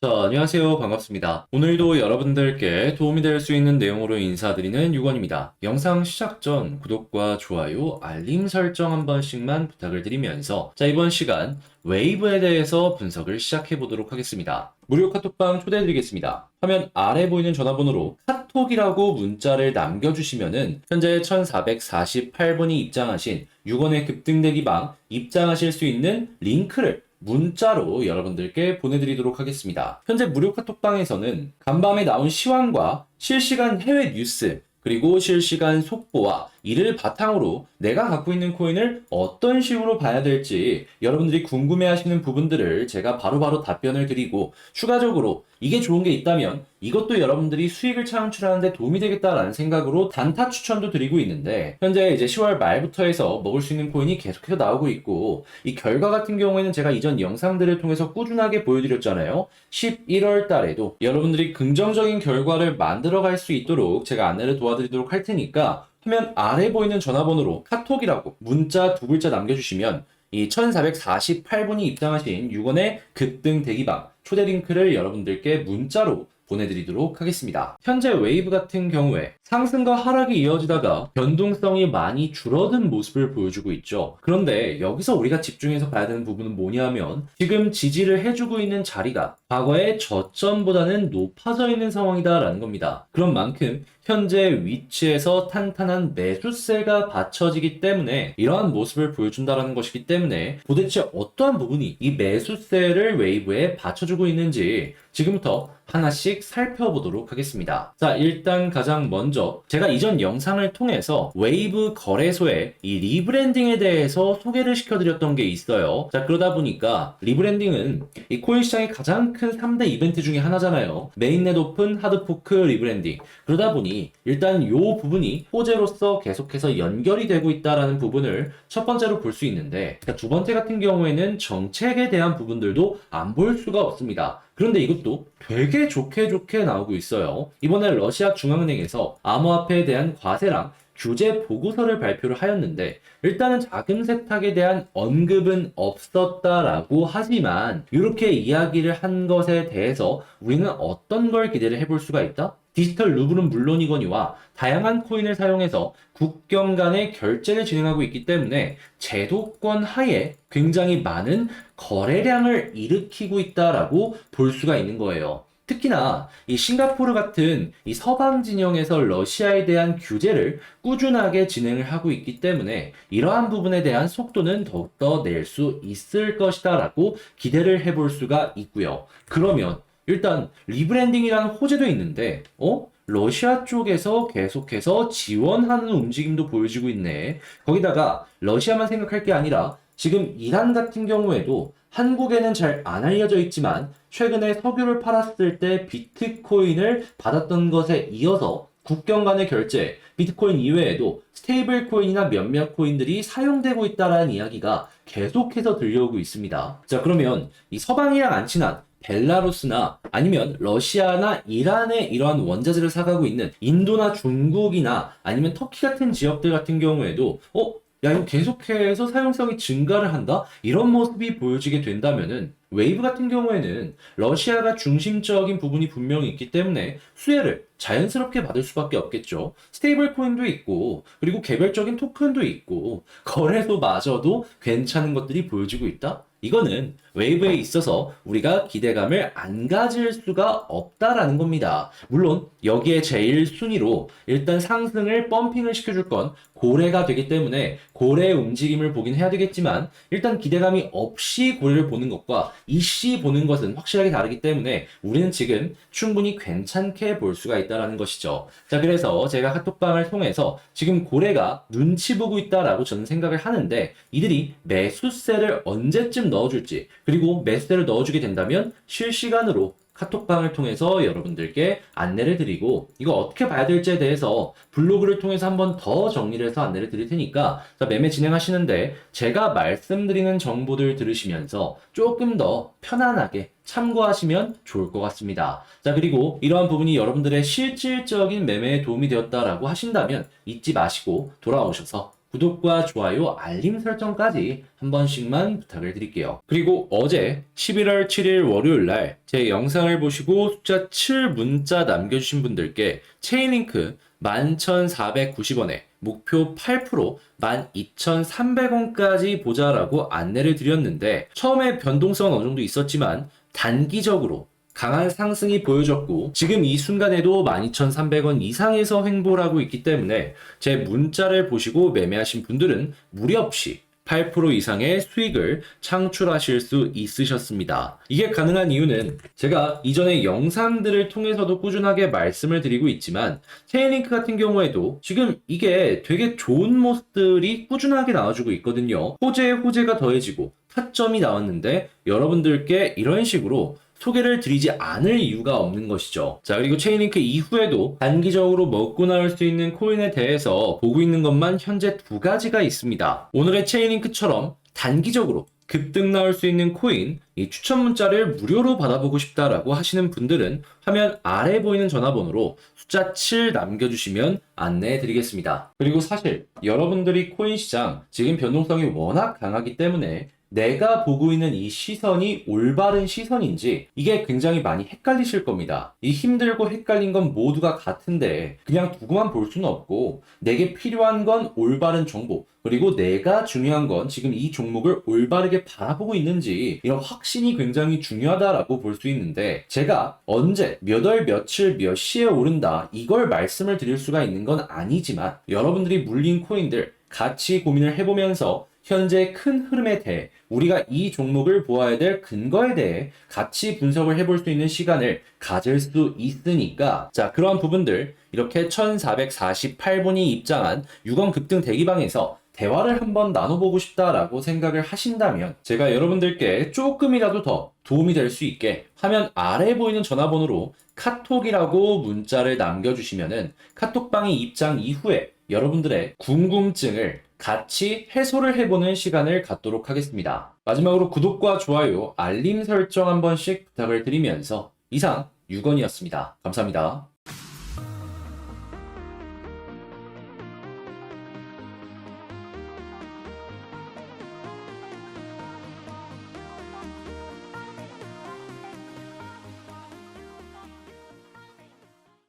자, 안녕하세요. 반갑습니다. 오늘도 여러분들께 도움이 될 수 있는 내용으로 인사드리는 유건입니다. 영상 시작 전 구독과 좋아요, 알림 설정 한 번씩만 부탁을 드리면서 자, 이번 시간 웨이브에 대해서 분석을 시작해 보도록 하겠습니다. 무료 카톡방 초대해 드리겠습니다. 화면 아래 보이는 전화번호로 카톡이라고 문자를 남겨주시면은 현재 1448분이 입장하신 6원의 급등대기 방 입장하실 수 있는 링크를 문자로 여러분들께 보내드리도록 하겠습니다. 현재 무료 카톡방에서는 간밤에 나온 시황과 실시간 해외 뉴스, 그리고 실시간 속보와 이를 바탕으로 내가 갖고 있는 코인을 어떤 식으로 봐야 될지 여러분들이 궁금해 하시는 부분들을 제가 바로 바로 답변을 드리고 추가적으로 이게 좋은 게 있다면 이것도 여러분들이 수익을 창출하는데 도움이 되겠다라는 생각으로 단타 추천도 드리고 있는데 현재 이제 10월 말부터 해서 먹을 수 있는 코인이 계속해서 나오고 있고 이 결과 같은 경우에는 제가 이전 영상들을 통해서 꾸준하게 보여드렸잖아요. 11월 달에도 여러분들이 긍정적인 결과를 만들어 갈 수 있도록 제가 안내를 도와드리도록 할 테니까 화면 아래 보이는 전화번호로 카톡이라고 문자 두 글자 남겨주시면 이 1448분이 입장하신 6원의 급등 대기방 초대 링크를 여러분들께 문자로 보내드리도록 하겠습니다. 현재 웨이브 같은 경우에 상승과 하락이 이어지다가 변동성이 많이 줄어든 모습을 보여주고 있죠. 그런데 여기서 우리가 집중해서 봐야 되는 부분은 뭐냐면 지금 지지를 해주고 있는 자리가 과거의 저점보다는 높아져 있는 상황이다라는 겁니다. 그런 만큼 현재 위치에서 탄탄한 매수세가 받쳐지기 때문에 이러한 모습을 보여준다라는 것이기 때문에 도대체 어떠한 부분이 이 매수세를 웨이브에 받쳐주고 있는지 지금부터 하나씩 살펴보도록 하겠습니다. 자, 일단 가장 먼저 제가 이전 영상을 통해서 웨이브 거래소의 이 리브랜딩에 대해서 소개를 시켜드렸던 게 있어요. 자, 그러다 보니까 리브랜딩은 이 코인 시장의 가장 큰 3대 이벤트 중에 하나잖아요. 메인넷 오픈, 하드포크, 리브랜딩. 그러다 보니 일단 이 부분이 호재로서 계속해서 연결이 되고 있다라는 부분을 첫 번째로 볼 수 있는데 그러니까 두 번째 같은 경우에는 정책에 대한 부분들도 안 볼 수가 없습니다. 그런데 이것도 되게 좋게 좋게 나오고 있어요. 이번에 러시아 중앙은행에서 암호화폐에 대한 과세랑 규제 보고서를 발표를 하였는데 일단은 자금 세탁에 대한 언급은 없었다라고 하지만 이렇게 이야기를 한 것에 대해서 우리는 어떤 걸 기대를 해볼 수가 있다? 디지털 루블은 물론이거니와 다양한 코인을 사용해서 국경 간의 결제를 진행하고 있기 때문에 제도권 하에 굉장히 많은 거래량을 일으키고 있다라고 볼 수가 있는 거예요. 특히나 이 싱가포르 같은 이 서방 진영에서 러시아에 대한 규제를 꾸준하게 진행을 하고 있기 때문에 이러한 부분에 대한 속도는 더욱더 낼 수 있을 것이다라고 기대를 해볼 수가 있고요. 그러면 일단 리브랜딩이라는 호재도 있는데 어? 러시아 쪽에서 계속해서 지원하는 움직임도 보여지고 있네. 거기다가 러시아만 생각할 게 아니라 지금 이란 같은 경우에도 한국에는 잘 안 알려져 있지만 최근에 석유를 팔았을 때 비트코인을 받았던 것에 이어서 국경 간의 결제, 비트코인 이외에도 스테이블 코인이나 몇몇 코인들이 사용되고 있다라는 이야기가 계속해서 들려오고 있습니다. 자, 그러면 이 서방이랑 안 친한 벨라루스나 아니면 러시아나 이란의 이러한 원자재를 사가고 있는 인도나 중국이나 아니면 터키 같은 지역들 같은 경우에도 어? 야, 이거 계속해서 사용성이 증가를 한다? 이런 모습이 보여지게 된다면은 웨이브 같은 경우에는 러시아가 중심적인 부분이 분명히 있기 때문에 수혜를 자연스럽게 받을 수밖에 없겠죠. 스테이블 코인도 있고, 그리고 개별적인 토큰도 있고, 거래소마저도 괜찮은 것들이 보여지고 있다? 이거는 웨이브에 있어서 우리가 기대감을 안 가질 수가 없다라는 겁니다. 물론 여기에 제일 순위로 일단 상승을 펌핑을 시켜줄 건 고래가 되기 때문에 고래의 움직임을 보긴 해야 되겠지만 일단 기대감이 없이 고래를 보는 것과 이씨 보는 것은 확실하게 다르기 때문에 우리는 지금 충분히 괜찮게 볼 수가 있다라는 것이죠. 자 그래서 제가 카톡방을 통해서 지금 고래가 눈치 보고 있다라고 저는 생각을 하는데 이들이 매수세를 언제쯤 넣어줄지 그리고 매수세를 넣어주게 된다면 실시간으로 카톡방을 통해서 여러분들께 안내를 드리고 이거 어떻게 봐야 될지에 대해서 블로그를 통해서 한번 더 정리를 해서 안내를 드릴 테니까 자, 매매 진행하시는데 제가 말씀드리는 정보들 들으시면서 조금 더 편안하게 참고하시면 좋을 것 같습니다. 자, 그리고 이러한 부분이 여러분들의 실질적인 매매에 도움이 되었다라고 하신다면 잊지 마시고 돌아오셔서 구독과 좋아요, 알림 설정까지 한 번씩만 부탁을 드릴게요. 그리고 어제 11월 7일 월요일 날 제 영상을 보시고 숫자 7 문자 남겨주신 분들께 체인링크 11,490원에 목표 8% 12,300원까지 보자라고 안내를 드렸는데 처음에 변동성은 어느 정도 있었지만 단기적으로 강한 상승이 보여졌고 지금 이 순간에도 12,300원 이상에서 횡보를 하고 있기 때문에 제 문자를 보시고 매매하신 분들은 무리 없이 8% 이상의 수익을 창출하실 수 있으셨습니다. 이게 가능한 이유는 제가 이전에 영상들을 통해서도 꾸준하게 말씀을 드리고 있지만 체인링크 같은 경우에도 지금 이게 되게 좋은 모습들이 꾸준하게 나와주고 있거든요. 호재에 호재가 더해지고 타점이 나왔는데 여러분들께 이런 식으로 소개를 드리지 않을 이유가 없는 것이죠. 자, 그리고 체인링크 이후에도 단기적으로 먹고 나올 수 있는 코인에 대해서 보고 있는 것만 현재 두 가지가 있습니다. 오늘의 체인링크처럼 단기적으로 급등 나올 수 있는 코인, 이 추천 문자를 무료로 받아보고 싶다라고 하시는 분들은 화면 아래 보이는 전화번호로 숫자 7 남겨주시면 안내해 드리겠습니다. 그리고 사실 여러분들이 코인 시장 지금 변동성이 워낙 강하기 때문에 내가 보고 있는 이 시선이 올바른 시선인지 이게 굉장히 많이 헷갈리실 겁니다. 이 힘들고 헷갈린 건 모두가 같은데 그냥 두고만 볼 수는 없고 내게 필요한 건 올바른 정보 그리고 내가 중요한 건 지금 이 종목을 올바르게 바라보고 있는지 이런 확신이 굉장히 중요하다라고 볼 수 있는데 제가 언제 몇 월 며칠 몇 시에 오른다 이걸 말씀을 드릴 수가 있는 건 아니지만 여러분들이 물린 코인들 같이 고민을 해보면서 현재 큰 흐름에 대해 우리가 이 종목을 보아야 될 근거에 대해 같이 분석을 해볼 수 있는 시간을 가질 수 있으니까. 자 그러한 부분들 이렇게 1448분이 입장한 6원 급등 대기방에서 대화를 한번 나눠보고 싶다라고 생각을 하신다면 제가 여러분들께 조금이라도 더 도움이 될 수 있게 화면 아래에 보이는 전화번호로 카톡이라고 문자를 남겨주시면은 카톡방이 입장 이후에 여러분들의 궁금증을 같이 해소를 해보는 시간을 갖도록 하겠습니다. 마지막으로 구독과 좋아요, 알림 설정 한 번씩 부탁을 드리면서 이상 6원이었습니다. 감사합니다.